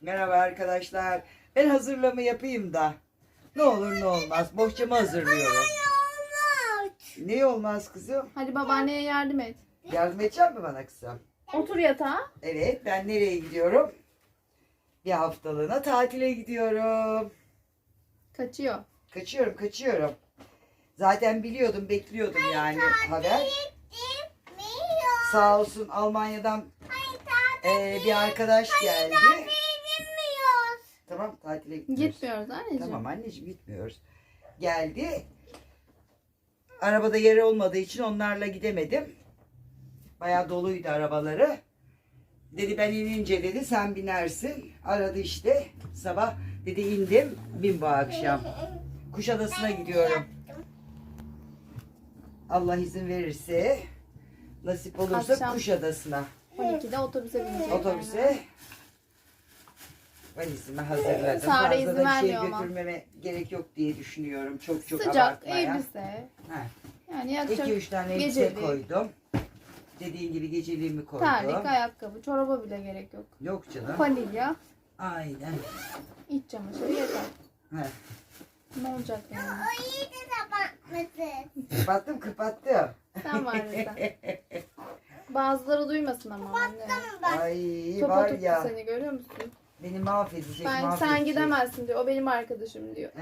Merhaba arkadaşlar. Ben hazırlama yapayım da. Ne olur ne olmaz. Bohçamı hazırlıyorum. Ne olmaz kızım? Hadi babaanneye yardım et. Yardım edecek mi bana kızım? Otur yatağa. Evet ben nereye gidiyorum? Bir haftalığına tatile gidiyorum. Kaçıyor. Kaçıyorum kaçıyorum. Zaten biliyordum bekliyordum yani haber. Sağ olsun Almanya'dan eee, bir arkadaş geldi. Tamam tatile gidiyoruz. Gitmiyoruz anneciğim. Tamam anneciğim gitmiyoruz. Geldi. Arabada yeri olmadığı için onlarla gidemedim. Bayağı doluydu arabaları. Dedi ben inince dedi sen binersin. Aradı işte sabah. Dedi indim bin bu akşam. Kuşadası'na gidiyorum. Allah izin verirse nasip olursa Akşam. Kuşadası'na 12'de otobüse binecek. otobüse valizimi hazırladım. Sare Fazla izin da bir şey vermiyor ama. götürmeme gerek yok diye düşünüyorum. Çok çok Sıcak abartmaya. elbise. Ha. Yani yakacak 2-3 tane elbise gecelik, koydum. Dediğin gibi geceliğimi koydum. terlik, ayakkabı, çoraba bile gerek yok. Yok canım. Vanilya, Aynen. iç çamaşırı yeter. Ha. Ne olacak yani? Kapattım kapattım. Sen var. Bazıları duymasın ama anne. Ay Topa var tuttu ya seni görüyor musun? Beni mahvedecek Ben mahvedecek. sen gidemezsin diyor. O benim arkadaşım diyor.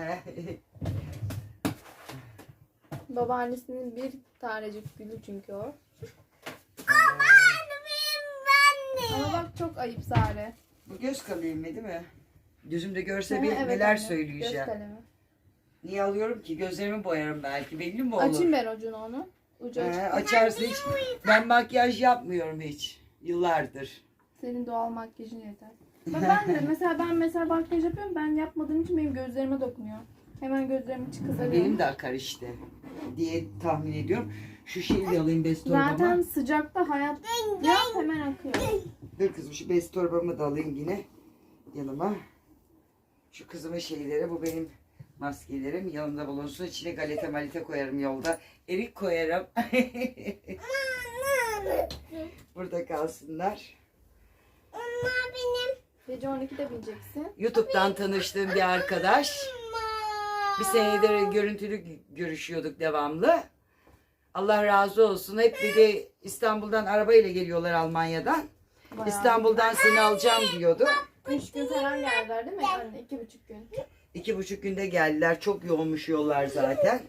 Babaannesinin bir tanecik gülü çünkü o. Ama bak çok ayıp Sare. Bu göz kalemi değil mi? Gözümde görse bir evet neler anne, söyleyeceğim. Göz kalemi. Niye alıyorum ki? Gözlerimi boyarım belki. Belli mi olur? Açayım ben ucunu onu. Ucu He, açık. açarsa hiç. Ben makyaj yapmıyorum hiç. Yıllardır. Senin doğal makyajın yeter. Bak ben de mesela ben mesela makyaj yapıyorum. Ben yapmadığım için benim gözlerime dokunuyor. Hemen gözlerimi içi kızarıyor. Benim de akar işte. Diye tahmin ediyorum. Şu şeyi de alayım bez torbama. Zaten sıcakta hayat yap hemen akıyor. Dur kızım şu bez torbamı da alayım yine yanıma. Şu kızımın şeyleri bu benim maskelerim yanımda bulunsun. İçine galeta maleta koyarım yolda. Erik koyarım. Burada kalsınlar. Gece 12'de bineceksin. YouTube'dan tanıştığım bir arkadaş. Bir senedir görüntülü görüşüyorduk devamlı. Allah razı olsun. Hep dedi İstanbul'dan arabayla geliyorlar Almanya'dan. Bayağı. İstanbul'dan seni alacağım diyordu. Üç gün falan geldiler değil mi anne? İki buçuk gün. İki buçuk günde geldiler. Çok yoğunmuş yollar zaten.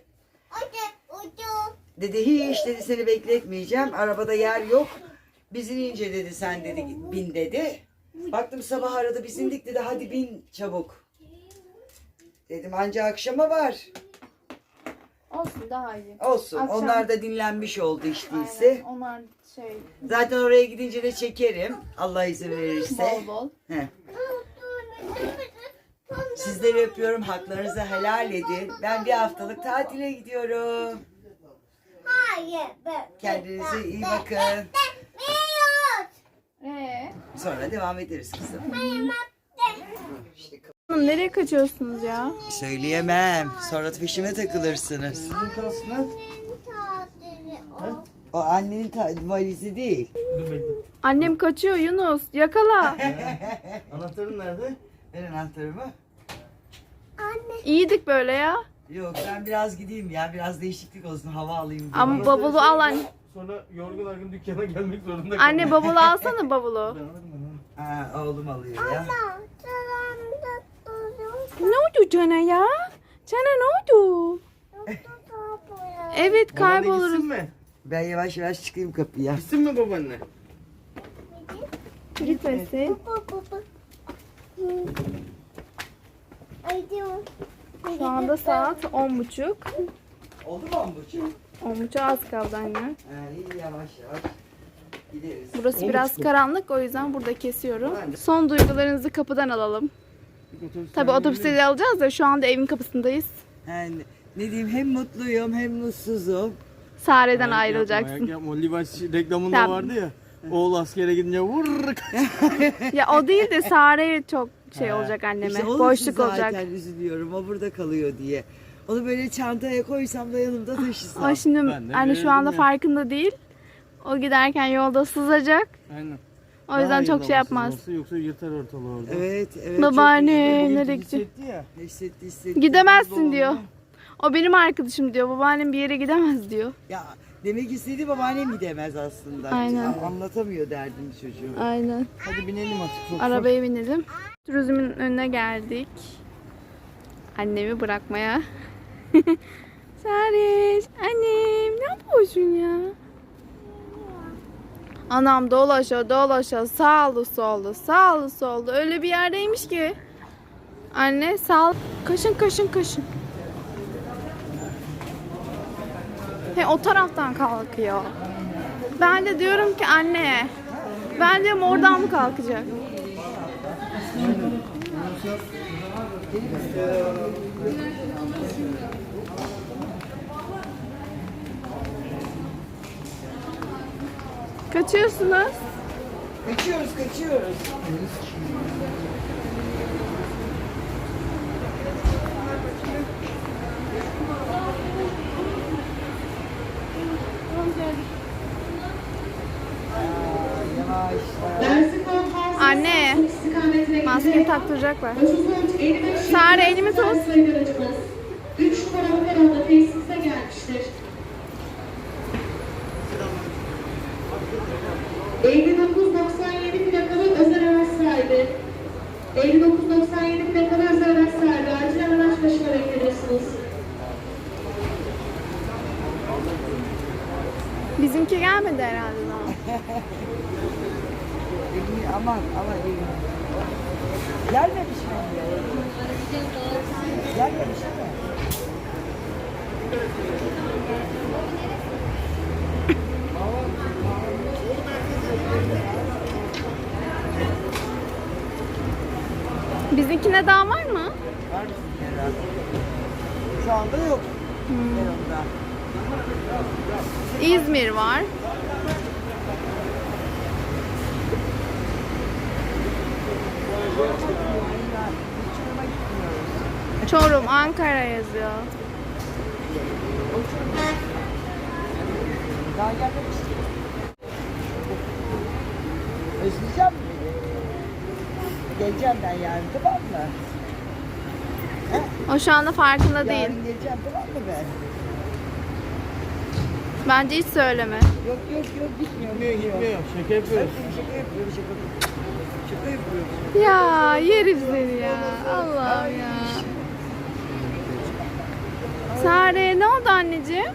Dedi hiç dedi seni bekletmeyeceğim. Arabada yer yok. Biz inince dedi sen dedi bin dedi. Baktım sabah aradı biz indik dedi hadi bin çabuk. Dedim anca akşama var. Olsun daha iyi. Olsun. Akşam- Onlar da dinlenmiş oldu hiç değilse. Aynen. Onlar şey Zaten oraya gidince de çekerim. Allah izin verirse. bol bol. Heh. Sizleri öpüyorum. Haklarınızı helal edin. Ben bir haftalık tatile gidiyorum. Kendinize iyi bakın. Sonra devam ederiz kızım. Hanım nereye kaçıyorsunuz ya? söyleyemem. Sonra peşime takılırsınız. O annenin ta- valizi değil. Annem kaçıyor Yunus. Yakala. Anahtarın nerede? Ver anahtarımı. İyiydik böyle ya. Yok ben biraz gideyim ya. Biraz değişiklik olsun. Hava alayım. diye. Ama bavulu al anne. Sonra yorgun argın dükkana gelmek zorunda Anne bavulu alsana bavulu. Ha, oğlum alıyor ya. Ne oldu Cana ya? Cana ne oldu? Evet Babaanne kayboluruz. gitsin mi? Ben yavaş yavaş çıkayım kapıya. Gitsin mi babaanne? Gitmesin. Şu anda saat 10.30. Oldu mu ambucu? 10.30 az kaldı anne. Ha, iyi yavaş yavaş gideriz. Burası biraz karanlık o yüzden burada kesiyorum. Son duygularınızı kapıdan alalım. Tabi otobüste de alacağız da şu anda evin kapısındayız. Yani, ne diyeyim hem mutluyum hem mutsuzum. Sare'den Ayak ayrılacaksın. Yapma, ayak yapma. O Levi's reklamında Tamam. vardı ya. Oğul askere gidince vurr Ya o değil de Sare çok şey olacak anneme. İşte Boşluk olacak. üzülüyorum. O burada kalıyor diye. Onu böyle çantaya koysam da yanımda taşısam. Ama şimdi Ben de anne şu anda verirdim ya. farkında değil. O giderken yolda sızacak. Aynen. O yüzden çok şey yapmaz. Olsa yoksa yırtar ortalığı orada. Evet, evet. Babaanne nereye gidecek? hissetti ya. çok hissetti, hissetti. Gidemezsin diyor. O benim arkadaşım diyor. Babaannem bir yere gidemez diyor. Ya demek istediği babaannem gidemez aslında. Aynen. Ya, Anlatamıyor derdini çocuğu. Aynen. Hadi binelim artık. Çok Arabaya binelim. Turizmin önüne geldik. Annemi bırakmaya. Sariş, annem ne yapıyorsun ya? Anam dolaşa dolaşa sağlı sollu sağlı sollu öyle bir yerdeymiş ki. Anne sağ kaşın kaşın kaşın. He o taraftan kalkıyor. Ben de diyorum ki anne ben diyorum oradan mı kalkacak? Kaçıyorsunuz. Kaçıyoruz, kaçıyoruz. Yavaş. Anne, maskeni taktıracaklar. Sare, elimi tut. 3 numaralı peronda tesise gelmiştir. 5997 plakalı özel araç sahibi. 5997 plakalı özel araç sahibi. Acilen araç başına beklenirsiniz. Bizimki gelmedi herhalde daha. Elini aman aman elini. Gelmemiş mi? Gelmemiş mi? Bizimkine daha var mı? Var herhalde? Şu anda yok. Yanımda. İzmir var. Çorum, Ankara yazıyor. Daha gelmemiş. Özleyeceğim mi? Geleceğim ben yarın tamam mı? O şu anda farkında değil. Yarın geleceğim tamam mı ben? Bence hiç söyleme. Yok yok yok gitmiyor. Gitmiyor gitmiyor. Şaka yapıyoruz. Şaka yapıyorum şaka. Yapıyorum. Ya yerim seni ya. Allah'ım ya. Sare ne oldu anneciğim?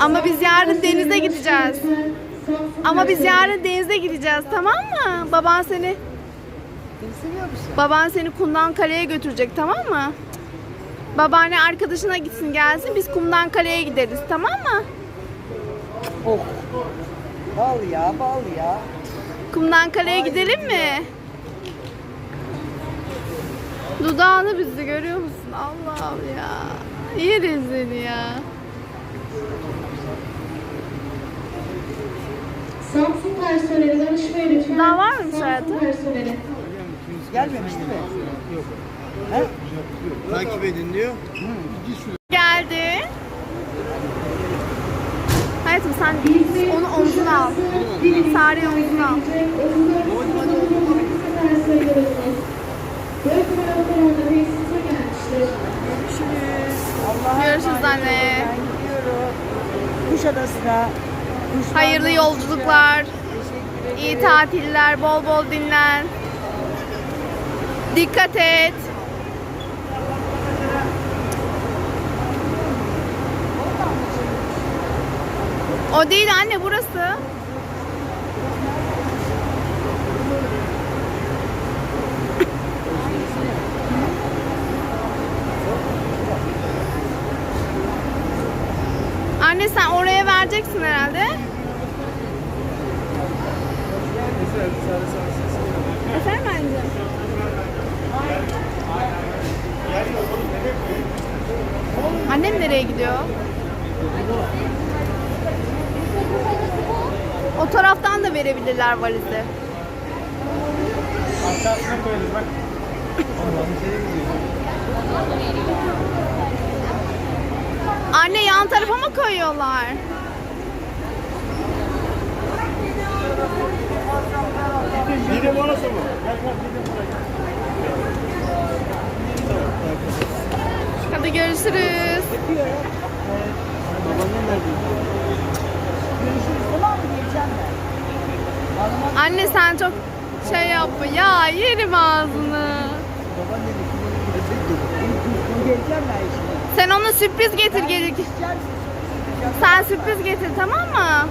Ama biz yarın denize gideceğiz. Ama biz yarın denize gideceğiz tamam mı? Baban seni baban seni kumdan kaleye götürecek tamam mı? Babaanne arkadaşına gitsin gelsin biz kumdan kaleye gideriz tamam mı? Oh. Bal ya bal ya. Kumdan kaleye gidelim mi? Dudağını bizi görüyor musun? Allah'ım ya. Yeriz seni ya. Samsun personeli danışmaya lütfen. Daha var mıymış Samsun hayatım? personeli. Gelmemiş değil mi? Yok. He? Takip edin diyor. Geldi. Hayatım sen onu omzuna al. Sare'yi omzuna al. Görüşürüz. Anne. Kuşadası'na. Hayırlı yolculuklar. İyi tatiller. Bol bol dinlen. Dikkat et. O değil anne burası. Anne sen oraya vereceksin herhalde. Efendim anneciğim? Annem nereye gidiyor? O taraftan da verebilirler valizi. Aşağısına koyarız bak. Anne yan tarafa mı koyuyorlar? Didem orası mı? Hadi görüşürüz. Babaannen nerede? Anne sen çok şey yapma. Ya yerim ağzını. Sen ona sürpriz getir gelir. Sen sürpriz getir tamam mı?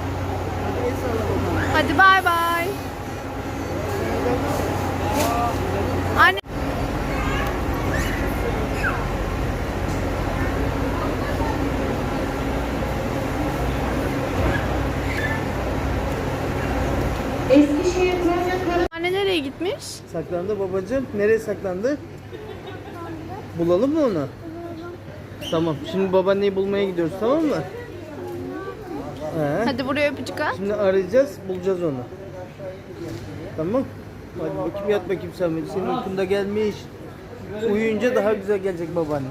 Hadi bay bay. Anne nereye gitmiş? Saklandı babacığım. Nereye saklandı? Bulalım mı onu? Tamam. Şimdi babaanneyi bulmaya gidiyoruz tamam mı? He. Hadi buraya öpücük at. Şimdi arayacağız, bulacağız onu. Tamam? Hadi bakayım yat bakayım sen. Senin uykun da gelmiş. Uyuyunca daha güzel gelecek babaanne.